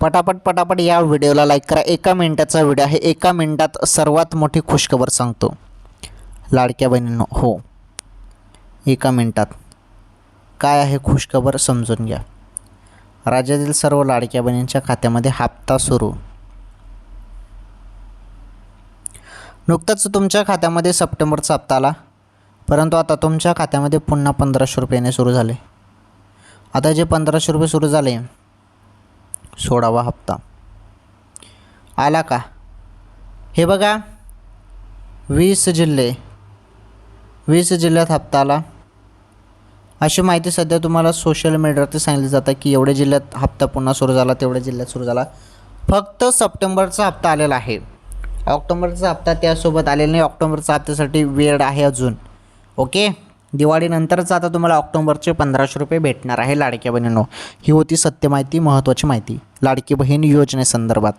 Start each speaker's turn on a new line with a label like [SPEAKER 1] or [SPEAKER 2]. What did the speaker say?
[SPEAKER 1] पटापट पटापट या व्हिडिओला लाईक करा. एका मिनिटाचा व्हिडिओ आहे. एका मिनिटात सर्वात मोठी खुशखबर सांगतो. लाडक्या बहिणींनो हो. एका मिनिटात. काय आहे खुशखबर समजून घ्या. राज्यातील सर्व लाडक्या बहिणींच्या खात्यामध्ये हप्ता सुरू. नुकतंच तुमच्या खात्यामध्ये सप्टेंबरचा हप्ता आला. परंतु आता तुमच्या खात्यामध्ये पुन्हा पंधराशे रुपयाने सुरू झाले. आता जे पंधराशे रुपये सुरू झाले सोळावा हप्ता. आला का? हे बघा वीस जिल्हे वीस जिल्ह्यात हप्ता आला. अशी माहिती सध्या तुम्हाला सोशल मीडियावरती सांगितली जातं की एवढ्या जिल्ह्यात हप्ता पुन्हा सुरू झाला तेवढ्या जिल्ह्यात सुरू झाला. फक्त सप्टेंबरचा हप्ता आलेला आहे. ऑक्टोबरचा हप्ता त्यासोबत आलेला नाही. ऑक्टोबरचा हप्त्यासाठी वेळ आहे अजून. ओके? दिवाळीनंतरच आता तुम्हाला ऑक्टोबरचे पंधराशे रुपये भेटणार आहे लाडक्या बहिणींनो. ही होती सत्य माहिती महत्त्वाची माहिती. लाडकी बहीण योजनेसंदर्भात.